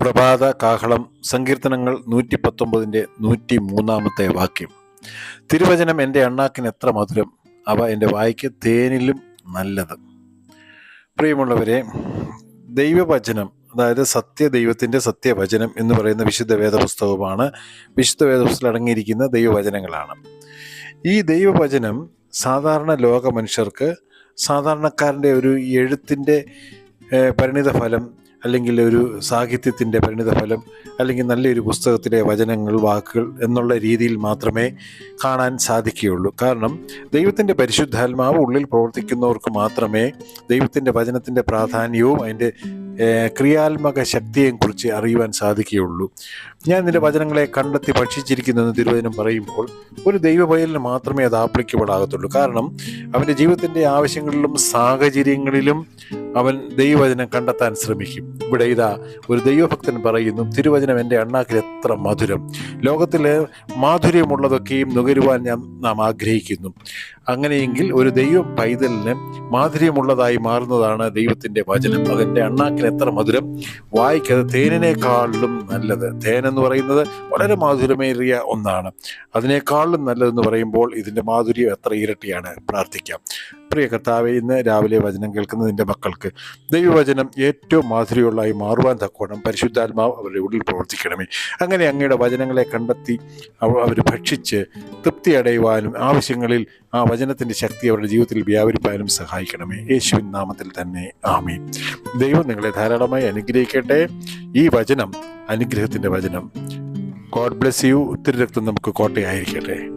പ്രഭാത കാഹളം സങ്കീർത്തനങ്ങൾ നൂറ്റി പത്തൊമ്പതിന്റെ നൂറ്റി മൂന്നാമത്തെ വാക്യം. തിരുവചനം എന്റെ അണ്ണാക്കിന് എത്ര മധുരം അവ എന്റെ വായിക്ക് തേനിലും നല്ലത്. പ്രിയമുള്ളവരെ ദൈവവചനം അതായത് സത്യദൈവത്തിന്റെ സത്യവചനം എന്ന് പറയുന്ന വിശുദ്ധ വേദപുസ്തകമാണ് വിശുദ്ധ വേദപുസ്തകത്തിൽ അടങ്ങിയിരിക്കുന്ന ദൈവവചനങ്ങളാണ്. ഈ ദൈവവചനം സാധാരണ ലോക മനുഷ്യർക്ക് സാധാരണക്കാരന്റെ ഒരു എഴുത്തിന്റെ പരിണിത ഫലം അല്ലെങ്കിൽ ഒരു സാഹിത്യത്തിന്റെ പരിണിത ഫലം അല്ലെങ്കിൽ നല്ലൊരു പുസ്തകത്തിലെ വചനങ്ങൾ വാക്കുകൾ എന്നുള്ള രീതിയിൽ മാത്രമേ കാണാൻ സാധിക്കുകയുള്ളൂ. കാരണം ദൈവത്തിന്റെ പരിശുദ്ധാത്മാവ് ഉള്ളിൽ പ്രവർത്തിക്കുന്നവർക്ക് മാത്രമേ ദൈവത്തിന്റെ വചനത്തിന്റെ പ്രാധാന്യവും അതിന്റെ ക്രിയാത്മക ശക്തിയെയും കുറിച്ച് അറിയുവാൻ സാധിക്കുകയുള്ളൂ. ഞാൻ നിന്റെ വചനങ്ങളെ കണ്ടെത്തി ഭക്ഷിച്ചിരിക്കുന്നു എന്ന് തിരുവചനം പറയുമ്പോൾ ഒരു ദൈവഭയലിന് മാത്രമേ അത് ആപ്ലിക്കബിൾ ആകത്തുള്ളൂ. കാരണം അവന്റെ ജീവിതത്തിന്റെ ആവശ്യങ്ങളിലും സാഹചര്യങ്ങളിലും അവൻ ദൈവവചനം കണ്ടെത്താൻ ശ്രമിക്കും. ഇവിടെ ഇതാ ഒരു ദൈവഭക്തൻ പറയുന്നു തിരുവചനം എന്റെ അണ്ണാക്കിൽ എത്ര മധുരം. ലോകത്തിലെ മാധുര്യമുള്ളതൊക്കെയും നുകരുവാൻ ഞാൻ നാം ആഗ്രഹിക്കുന്നു. അങ്ങനെയെങ്കിൽ ഒരു ദൈവ പൈതലിന് മാധുര്യമുള്ളതായി മാറുന്നതാണ് ദൈവത്തിന്റെ വചനം. അതെന്റെ അണ്ണാക്കിന് എത്ര മധുരം. വായിക്കത് തേനിനേക്കാളിലും നല്ലത്. തേനെന്ന് പറയുന്നത് വളരെ മാധുരമേറിയ ഒന്നാണ്. അതിനേക്കാളിലും നല്ലതെന്ന് പറയുമ്പോൾ ഇതിന്റെ മാധുര്യം എത്ര ഇരട്ടിയാണ്? പ്രാർത്ഥിക്കാം. പ്രിയ കർത്താവ് ഇന്ന് രാവിലെ വചനം കേൾക്കുന്നതിന്റെ മക്കൾക്ക് ദൈവവചനം ഏറ്റവും മാധുര്യമുള്ളതായി മാറുവാൻ തക്കോണം പരിശുദ്ധാത്മാവ് അവരുടെ ഉള്ളിൽ പ്രവർത്തിക്കണമേ. അങ്ങനെ അങ്ങയുടെ വചനങ്ങളെ കണ്ടെത്തി അവർ ഭക്ഷിച്ച് തൃപ്തി അടയുവാനും ആവശ്യങ്ങളിൽ ആ വചനത്തിന്റെ ശക്തി അവരുടെ ജീവിതത്തിൽ വ്യാപരിപ്പാനും സഹായിക്കണമേ. യേശുവിൻ നാമത്തിൽ തന്നെ ആമീൻ. ദൈവം നിങ്ങളെ ധാരാളമായി അനുഗ്രഹിക്കട്ടെ. ഈ വചനം അനുഗ്രഹത്തിന്റെ വചനം. God bless you. ഒത്തിരി രക്തം നമുക്ക് കോട്ടയായിരിക്കട്ടെ.